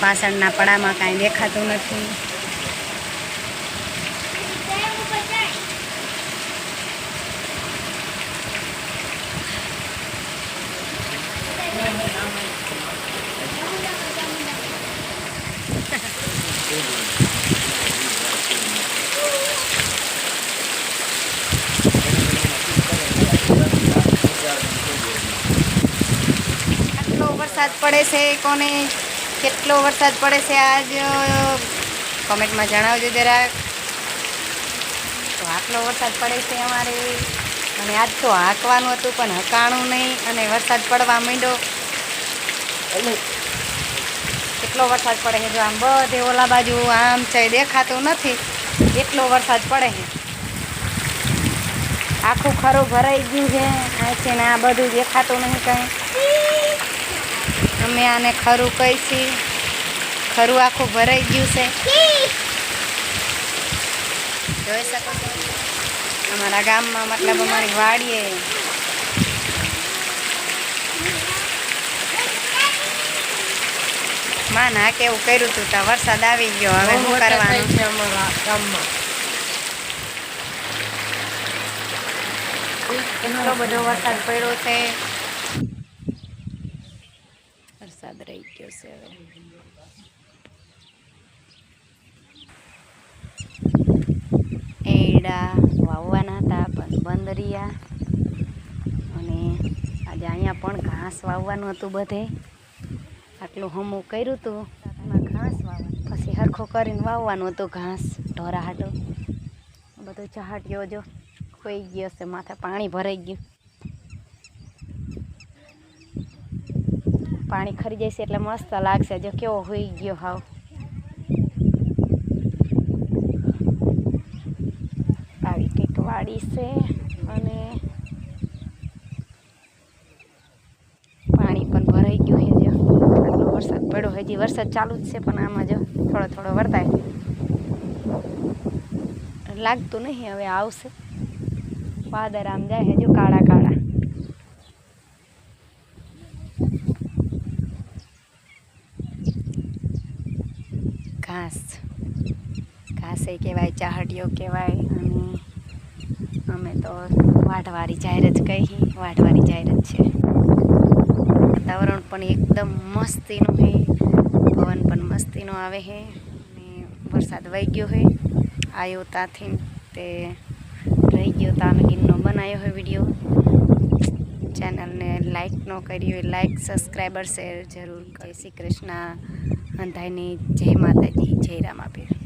પાછળના પડામાં કાંઈ દેખાતું નથી. વરસાદ પડે છે કોને? કેટલો વરસાદ પડે છે આજ કોમેન્ટમાં જણાવજો જરાક. તો આટલો વરસાદ પડે છે અમારે. અને આજ તો હાંકવાનું હતું પણ હકાણું નહીં અને વરસાદ પડવા માંડ્યો. કેટલો વરસાદ પડે છે જો આમ બધે ઓલા બાજુ આમ છે દેખાતું નથી. એટલો વરસાદ પડે છે. આખું ખરું ભરાઈ ગયું છે. આ છે ને આ બધું દેખાતું નહીં કંઈ. અમે આને ખરું કહી છીએ ખરું આખું ભરાઈ ગયું છે. જોઈ શકો છો? અમારા ગામમાં મતલબ અમારી વાડીએ. માં ના કેવું કર્યું હતું તો વરસાદ આવી ગયો. હવે શું કરવાનું? છે અમારા ગામમાં. એટલો બધો વરસાદ પડ્યો છે. વરસાદ રહી ગયો છે હવે. એડા વાવવાના હતા, પણ બંધ રહ્યા. અને આજે અહીંયા પણ ઘાસ વાવવાનું હતું બધે. આટલું હમું કર્યું હતું ઘાસ વાવવાનું. પછી હરખો કરીને વાવવાનું હતું ઘાસ, ઢોરા હાટો. બધો ચહાટ્યો જો ખોઈ ગયો છે, માથે પાણી ભરાઈ ગયું. પાણી ખરી જશે એટલે મસ્ત લાગશે. જો કેવો હોઈ ગયો હાવ. આવી કંઈક વાડી છે અને પાણી પણ ભરાઈ ગયું છે જો. આટલો વરસાદ પડ્યો હજી વરસાદ ચાલુ જ છે, પણ આમાં જો થોડો થોડો વર્તાય. લાગતું નહીં, હવે આવશે. વાદર આમ જાય હજુ કાળા કાળા. ઘાસ. ઘાસ એ કહેવાય, ચાહડીઓ કહેવાય, અને અમે તો વાઢવારી જાહેર જ કહીએ વાઢવારી જાહેર જ છે. વાતાવરણ પણ એકદમ મસ્તીનું છે પવન પણ મસ્તીનો આવે છે અને વરસાદ વહી ગયો છે આવ્યો ત્યાંથી તે રહી ગયો તાનગીનનો બનાવ્યો હોય વીડિયો. ચેનલને લાઈક ન કરી હોય, લાઈક, સબસ્ક્રાઈબર શેર જરૂર જય શ્રી કૃષ્ણ. અંધાઈની જય માતાજી જય રામાપીર.